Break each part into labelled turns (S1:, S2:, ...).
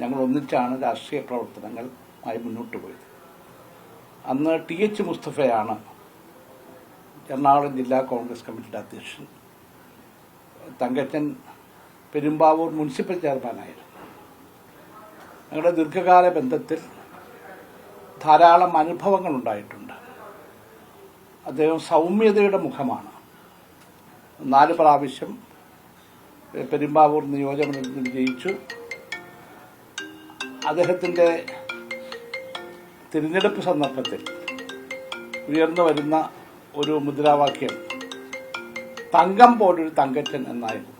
S1: ഞങ്ങൾ ഒന്നിച്ചാണ് രാഷ്ട്രീയ പ്രവർത്തനങ്ങളുമായി മുന്നോട്ട് പോയത്. അന്ന് ടി എച്ച് മുസ്തഫയാണ് എറണാകുളം ജില്ലാ കോൺഗ്രസ് കമ്മിറ്റിയുടെ അധ്യക്ഷൻ. തങ്കച്ചൻ പെരുമ്പാവൂർ മുനിസിപ്പൽ ചെയർമാനായിരുന്നു. ഞങ്ങളുടെ ദീർഘകാല ബന്ധത്തിൽ ധാരാളം അനുഭവങ്ങൾ ഉണ്ടായിട്ടുണ്ട്. അദ്ദേഹം സൗമ്യതയുടെ മുഖമാണ്. നാല് പ്രാവശ്യം പെരുമ്പാവൂർ നിയോജകമണ്ഡലത്തിൽ ജയിച്ചു. അദ്ദേഹത്തിന്റെ തിരഞ്ഞെടുപ്പ് സന്ദർഭത്തിൽ ഉയർന്നു വരുന്ന ഒരു മുദ്രാവാക്യം തങ്കം പോലൊരു തങ്കച്ചൻ എന്നായിരുന്നു.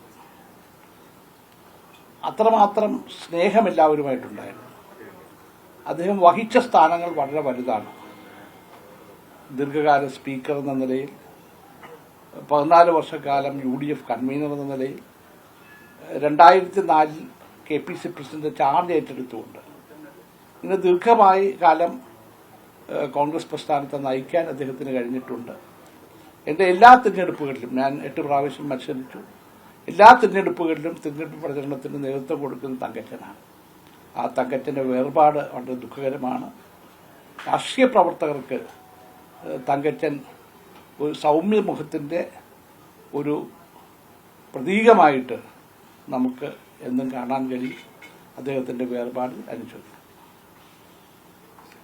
S1: അത്രമാത്രം സ്നേഹം എല്ലാവരുമായിട്ടുണ്ടായിരുന്നു അദ്ദേഹം വഹിച്ച സ്ഥാനങ്ങൾ വളരെ വലുതാണ്. ദീർഘകാല സ്പീക്കർ എന്ന നിലയിൽ പതിനാല് വർഷക്കാലം യു ഡി എഫ് കൺവീനർ എന്ന നിലയിൽ രണ്ടായിരത്തി നാലിൽ K P C president charge ഏറ്റെടുത്തുകൊണ്ട്. ഇങ്ങനെ ദീർഘമായി കാലം കോൺഗ്രസ് പ്രസ്ഥാനത്തെ നയിക്കാൻ അദ്ദേഹത്തിന് കഴിഞ്ഞിട്ടുണ്ട്. എന്റെ എല്ലാ തിരഞ്ഞെടുപ്പുകളിലും ഞാൻ എട്ട് പ്രാവശ്യം മത്സരിച്ചു. എല്ലാ തിരഞ്ഞെടുപ്പുകളിലും തിരഞ്ഞെടുപ്പ് പ്രചരണത്തിന് നേതൃത്വം കൊടുക്കുന്ന തങ്കച്ചനാണ്. ആ തങ്കച്ചന്റെ വേർപാട് വളരെ ദുഃഖകരമാണ്. രാഷ്ട്രീയ പ്രവർത്തകർക്ക് തങ്കച്ചൻ ഒരു സൗമ്യ മുഖത്തിന്റെ ഒരു പ്രതീകമായിട്ട് നമുക്ക് എന്നും കാണാൻ കഴിയും അദ്ദേഹത്തിന്റെ വേർപാട് അനുശോചിക്കും